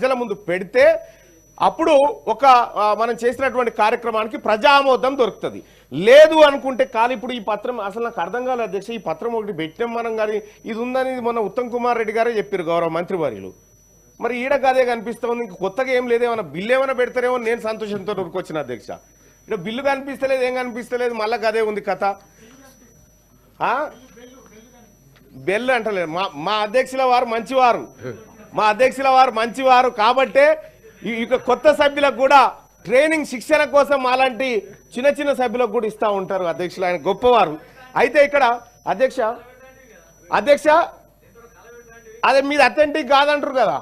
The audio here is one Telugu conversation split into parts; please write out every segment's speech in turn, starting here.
ప్రజల ముందు పెడితే అప్పుడు ఒక మనం చేసినటువంటి కార్యక్రమానికి ప్రజా ఆమోదం దొరుకుతుంది. లేదు అనుకుంటే కాదు ఇప్పుడు ఈ పత్రం అసలు నాకు అర్థం కాలేదు అధ్యక్ష ఈ పత్రం ఒకటి పెట్టినాం మనం కానీ ఇది ఉందని మొన్న ఉత్తమ్ కుమార్ రెడ్డి గారే చెప్పారు గౌరవ మంత్రి వర్యులు మరి ఈడ గదే కనిపిస్తుంది ఇంక కొత్తగా ఏం లేదు ఏమైనా బిల్లు ఏమైనా పెడతారేమో నేను సంతోషంతో ఊరుకొచ్చిన అధ్యక్ష. ఇక్కడ బిల్లు కనిపిస్తలేదు ఏం కనిపిస్తలేదు మళ్ళా గదే ఉంది కథ. ఆ? బెల్ అంటలేదు మా మా అధ్యక్షుల వారు మంచివారు. మా అధ్యక్షుల వారు మంచివారు కాబట్టే ఈ- ఇక కొత్త సభ్యులకు కూడా ట్రైనింగ్ శిక్షణ కోసం అలాంటి చిన్న చిన్న సభ్యులకు కూడా ఇస్తా ఉంటారు అధ్యక్షులు. ఆయన గొప్పవారు. అయితే ఇక్కడ అధ్యక్ష అధ్యక్ష అదే మీది అథెంటిక్ కాదంటారు కదా?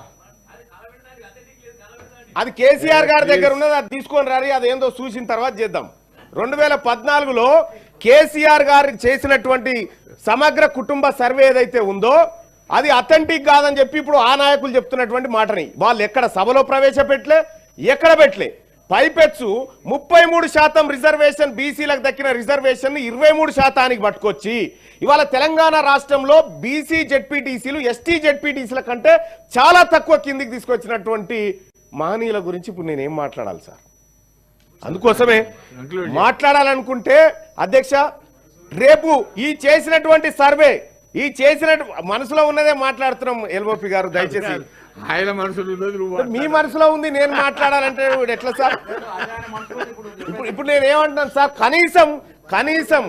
అది కేసీఆర్ గారి దగ్గర ఉన్నది అది తీసుకొని రారి అది ఏందో చూసిన తర్వాత చేద్దాం. రెండు వేల పద్నాలుగులో కేసీఆర్ గారు చేసినటువంటి సమగ్ర కుటుంబ సర్వే ఏదైతే ఉందో అది అథెంటిక్ కాదని చెప్పి ఇప్పుడు ఆ నాయకులు చెప్తున్నటువంటి మాటని. వాళ్ళు ఎక్కడ సభలో ప్రవేశపెట్టలే ఎక్కడ పెట్టలే. పైపెచ్చు ముప్పై మూడు శాతం రిజర్వేషన్ బీసీలకు దక్కిన రిజర్వేషన్ ఇరవై మూడు శాతానికి పట్టుకొచ్చి ఇవాళ తెలంగాణ రాష్ట్రంలో బీసీ జెడ్పీటీసీలు ఎస్టీ జెడ్పీటీసీల కంటే చాలా తక్కువ కిందికి తీసుకొచ్చినటువంటి మహనీయుల గురించి ఇప్పుడు నేనేం మాట్లాడాలి సార్? అందుకోసమే మాట్లాడాలనుకుంటే అధ్యక్ష రేపు ఈ చేసినటువంటి సర్వే ఈ చేసిన మనసులో ఉన్నదే మాట్లాడుతున్నాం ఎల్ఓపి గారు దయచేసి. ఆయన మనసులో మీ మనసులో ఉంది నేను మాట్లాడాలంటే ఎట్లా సార్? ఇప్పుడు ఇప్పుడు నేను ఏమంటున్నాను సార్? కనీసం కనీసం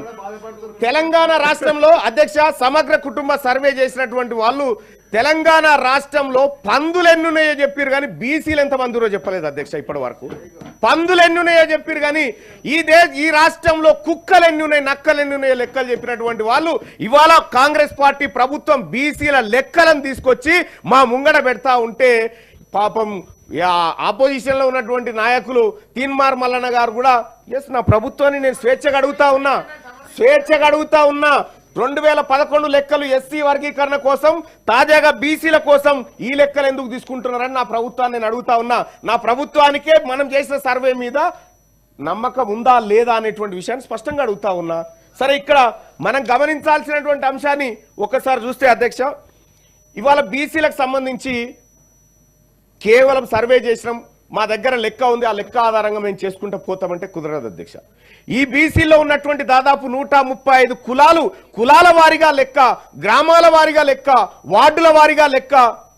తెలంగాణ రాష్ట్రంలో అధ్యక్ష సమగ్ర కుటుంబ సర్వే చేసినటువంటి వాళ్ళు తెలంగాణ రాష్ట్రంలో పందులు ఎన్నున్నాయో చెప్పారు కానీ బీసీలు ఎంత మందిరో చెప్పలేదు అధ్యక్ష ఇప్పటి వరకు. పందులు ఎన్నున్నాయో చెప్పారు కానీ ఈ దే ఈ రాష్ట్రంలో కుక్కలు ఎన్నున్నాయి నక్కలు ఎన్నున్నాయో లెక్కలు చెప్పినటువంటి వాళ్ళు ఇవాళ కాంగ్రెస్ పార్టీ ప్రభుత్వం బీసీల లెక్కలను తీసుకొచ్చి మా ముంగడ పెడతా ఉంటే పాపం ఆపోజిషన్లో ఉన్నటువంటి నాయకులు తీన్మార్ మల్లన్న గారు కూడా ఎస్ నా ప్రభుత్వాన్ని నేను స్వేచ్ఛగా అడుగుతా ఉన్నా. స్వేచ్ఛగా అడుగుతా ఉన్నా. రెండు వేల పదకొండు లెక్కలు ఎస్సీ వర్గీకరణ కోసం తాజాగా బీసీల కోసం ఈ లెక్కలు ఎందుకు తీసుకుంటున్నారని నా ప్రభుత్వాన్ని నేను అడుగుతా ఉన్నా. నా ప్రభుత్వానికే మనం చేసిన సర్వే మీద నమ్మకం ఉందా లేదా అనేటువంటి విషయాన్ని స్పష్టంగా అడుగుతా ఉన్నా. సరే ఇక్కడ మనం గమనించాల్సినటువంటి అంశాన్ని ఒకసారి చూస్తే అధ్యక్ష ఇవాళ బీసీలకు సంబంధించి కేవలం సర్వే చేసినాం మా దగ్గర లెక్క ఉంది ఆ లెక్క ఆధారంగా మేము చేసుకుంటూ పోతామంటే కుదరదు అధ్యక్ష. ఈ బీసీలో ఉన్నటువంటి దాదాపు నూట ముప్పై ఐదు కులాలు కులాల వారిగా లెక్క గ్రామాల వారిగా లెక్క వార్డుల వారిగా లెక్క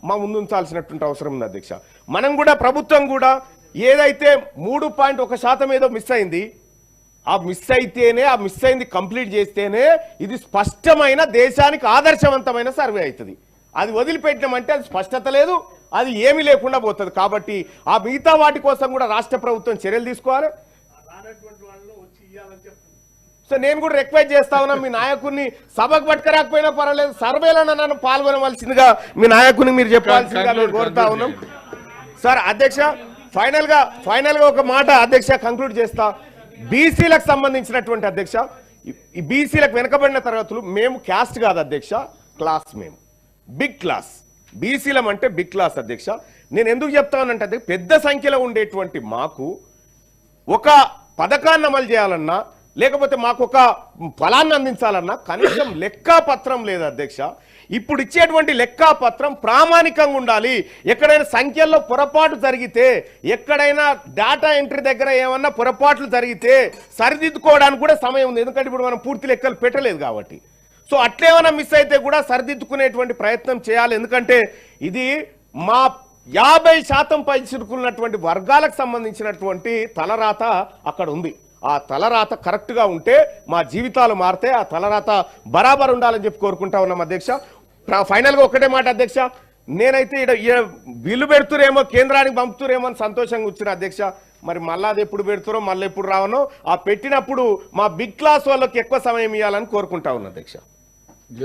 మా ముందు ఉంచాల్సినటువంటి అవసరం ఉంది అధ్యక్ష. మనం కూడా ప్రభుత్వం కూడా ఏదైతే మూడు పాయింట్ ఒక శాతం ఏదో మిస్ అయింది ఆ మిస్ అయితేనే ఆ మిస్ అయింది కంప్లీట్ చేస్తేనే ఇది స్పష్టమైన దేశానికి ఆదర్శవంతమైన సర్వే అవుతుంది. అది వదిలిపెట్టినామంటే అది స్పష్టత లేదు అది ఏమీ లేకుండా పోతుంది. కాబట్టి ఆ మిగతా వాటి కోసం కూడా రాష్ట్ర ప్రభుత్వం చర్యలు తీసుకోవాలి. సో నేను కూడా రిక్వెస్ట్ చేస్తా ఉన్నా మీ నాయకుడిని సభకు పట్టుకురాకపోయినా పర్వాలేదు సర్వేలో నన్ను పాల్గొనవలసిందిగా మీ నాయకుడిని మీరు చెప్పాల్సిందిగా మేము కోరుతా ఉన్నాం. సార్ అధ్యక్ష ఫైనల్గా ఫైనల్గా ఒక మాట అధ్యక్ష కంక్లూడ్ చేస్తా. బీసీలకు సంబంధించినటువంటి అధ్యక్ష ఈ బీసీలకు వెనకబడిన తరగతులు మేము క్యాస్ట్ కాదు అధ్యక్ష క్లాస్ మేము. బిగ్ క్లాస్ బీసీలం అంటే బిగ్ క్లాస్ అధ్యక్ష. నేను ఎందుకు చెప్తానంటే పెద్ద సంఖ్యలో ఉండేటువంటి మాకు ఒక పథకాన్ని అమలు చేయాలన్నా లేకపోతే మాకు ఒక ఫలాన్ని అందించాలన్నా కనీసం లెక్కాపత్రం లేదు అధ్యక్ష. ఇప్పుడు ఇచ్చేటువంటి లెక్కాపత్రం ప్రామాణికంగా ఉండాలి. ఎక్కడైనా సంఖ్యల్లో పొరపాటు జరిగితే ఎక్కడైనా డేటా ఎంట్రీ దగ్గర ఏమన్నా పొరపాట్లు జరిగితే సరిదిద్దుకోవడానికి కూడా సమయం ఉంది. ఎందుకంటే ఇప్పుడు మనం పూర్తి లెక్కలు పెట్టలేదు కాబట్టి. సో అట్లేమైనా మిస్ అయితే కూడా సరిదిద్దుకునేటువంటి ప్రయత్నం చేయాలి. ఎందుకంటే ఇది మా యాభై శాతం పైచిరుకున్నటువంటి వర్గాలకు సంబంధించినటువంటి తలరాత అక్కడ ఉంది. ఆ తలరాత కరెక్ట్గా ఉంటే మా జీవితాలు మారితే ఆ తలరాత బరాబర్ ఉండాలని చెప్పి కోరుకుంటా ఉన్నాం అధ్యక్ష. ప్ర- ఒకటే మాట అధ్యక్ష. నేనైతే ఈడ బిల్లు పెడుతురేమో కేంద్రానికి పంపుతురేమో అని సంతోషంగా వచ్చిన అధ్యక్ష. మరి మళ్ళా అది ఎప్పుడు పెడుతురో మళ్ళీ ఎప్పుడు రావనో ఆ పెట్టినప్పుడు మా బిగ్ క్లాస్ వాళ్ళకి ఎక్కువ సమయం ఇవ్వాలని కోరుకుంటా ఉన్నా అధ్యక్ష.